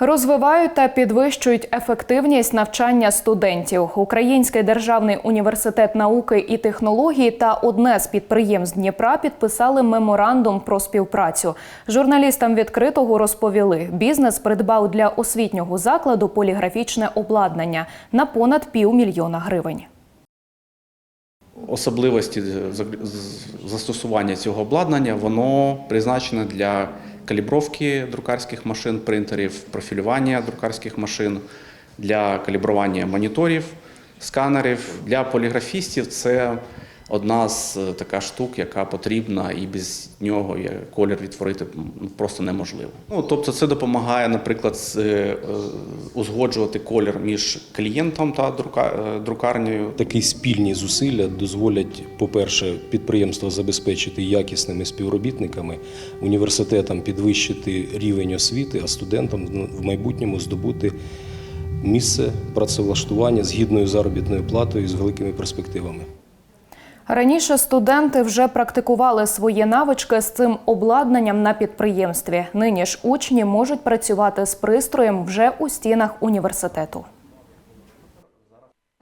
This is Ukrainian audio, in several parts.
Розвивають та підвищують ефективність навчання студентів. Український державний університет науки і технологій та одне з підприємств Дніпра підписали меморандум про співпрацю. Журналістам відкритого розповіли, бізнес придбав для освітнього закладу поліграфічне обладнання на понад півмільйона гривень. Особливості застосування цього обладнання воно призначене для калібровки друкарських машин, принтерів, профілювання друкарських машин, для калібрування моніторів, сканерів. Для поліграфістів це одна з е, така штук, яка потрібна, і без нього колір відтворити просто неможливо. Ну, тобто, це допомагає, наприклад, е, узгоджувати колір між клієнтом та е, друкарнею. Такі спільні зусилля дозволять, по-перше, підприємство забезпечити якісними співробітниками, університетам підвищити рівень освіти, а студентам в майбутньому здобути місце працевлаштування з гідною заробітною платою з великими перспективами. Раніше студенти вже практикували свої навички з цим обладнанням на підприємстві. Нині ж учні можуть працювати з пристроєм вже у стінах університету.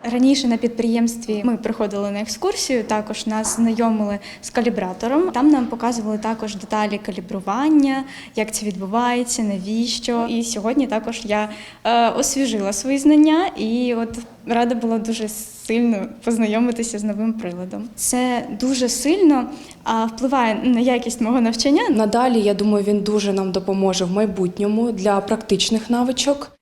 Раніше на підприємстві ми приходили на екскурсію, також нас знайомили з калібратором. Там нам показували також деталі калібрування, як це відбувається, навіщо. І сьогодні також я е, освіжила свої знання і от рада була дуже сильно познайомитися з новим приладом. Це дуже сильно впливає на якість мого навчання. Надалі, я думаю, він дуже нам допоможе в майбутньому для практичних навичок.